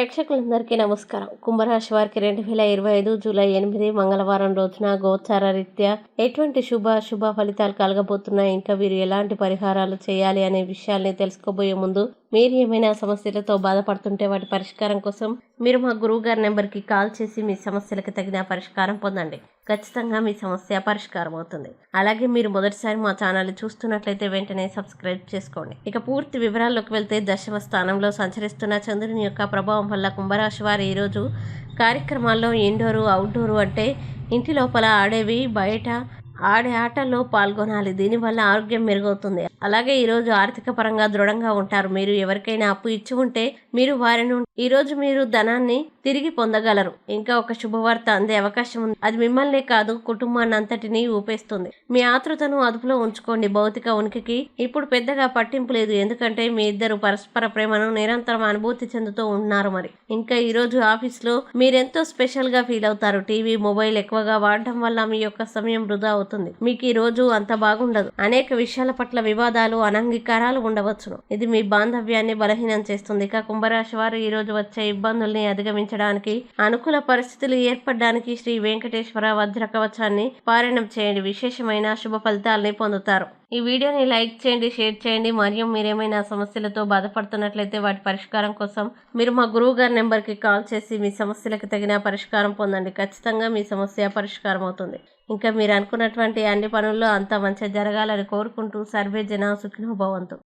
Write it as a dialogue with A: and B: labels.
A: ప్రేక్షకులందరికీ నమస్కారం. కుంభరాశి వారికి రెండు వేల ఇరవై ఐదు జూలై ఎనిమిది మంగళవారం రోజున గోచార రీత్యా ఎటువంటి శుభ శుభ ఫలితాలు కలగబోతున్నాయి? ఇంకా వీరు ఎలాంటి పరిహారాలు చేయాలి అనే విషయాల్ని తెలుసుకోబోయే ముందు మీరు ఏమైనా సమస్యలతో బాధపడుతుంటే వాటి పరిష్కారం కోసం మీరు మా గురువు గారి నెంబర్కి కాల్ చేసి మీ సమస్యలకు తగిన పరిష్కారం పొందండి. ఖచ్చితంగా మీ సమస్య పరిష్కారం అవుతుంది. అలాగే మీరు మొదటిసారి మా ఛానల్ చూస్తున్నట్లయితే వెంటనే సబ్స్క్రైబ్ చేసుకోండి. ఇక పూర్తి వివరాల్లోకి వెళ్తే దశమ స్థానంలో సంచరిస్తున్న చంద్రుని యొక్క ప్రభావం వల్ల కుంభరాశి వారు ఈరోజు కార్యక్రమాల్లో ఇండోరు అవుట్డోరు అంటే ఇంటి లోపల ఆడేవి బయట ఆడే ఆటల్లో పాల్గొనాలి. దీనివల్ల ఆరోగ్యం మెరుగవుతుంది. అలాగే ఈరోజు ఆర్థిక పరంగా దృఢంగా ఉంటారు. మీరు ఎవరికైనా అప్పు ఇచ్చి ఉంటే మీరు వారి నుండి ఈరోజు మీరు ధనాన్ని తిరిగి పొందగలరు. ఇంకా ఒక శుభవార్త అందే అవకాశం ఉంది. అది మిమ్మల్నే కాదు కుటుంబాన్ని అంతటినీ ఊపేస్తుంది. మీ ఆతృతను అదుపులో ఉంచుకోండి. భౌతిక ఉనికికి ఇప్పుడు పెద్దగా పట్టింపు లేదు. ఎందుకంటే మీ ఇద్దరు పరస్పర ప్రేమను నిరంతరం అనుభూతి చెందుతూ ఉన్నారు మరి. ఇంకా ఈరోజు ఆఫీస్లో మీరెంతో స్పెషల్గా ఫీల్ అవుతారు? టీవీ మొబైల్ ఎక్కువగా వాడటం వల్ల మీ యొక్క సమయం వృధా అవుతుంది. మీకు ఈ రోజు అంత బాగుండదు. అనేక విషయాల పట్ల వివాదాలు అనంగీకారాలు ఉండవచ్చును. ఇది మీ బాంధవ్యాన్ని బలహీనం చేస్తుంది. ఇక కుంభరాశి వారు ఈరోజు వచ్చే ఇబ్బందుల్ని నిర్వహించడానికి అనుకూల పరిస్థితులు ఏర్పడడానికి శ్రీ వెంకటేశ్వర వజ్రకవచాన్ని పారాయణం చేయండి. విశేషమైన శుభ ఫలితాలని పొందుతారు. ఈ వీడియోని లైక్ చేయండి షేర్ చేయండి. మరియు మీరేమైనా సమస్యలతో బాధపడుతున్నట్లయితే వాటి పరిష్కారం కోసం మీరు మా గురువు గారి నెంబర్కి కాల్ చేసి మీ సమస్యలకు తగిన పరిష్కారం పొందండి. ఖచ్చితంగా మీ సమస్య పరిష్కారం అవుతుంది. ఇంకా మీరు అనుకున్నటువంటి అన్ని పనుల్లో అంతా మంచిగా జరగాలని కోరుకుంటూ సర్వే జన సుఖినోభవంతు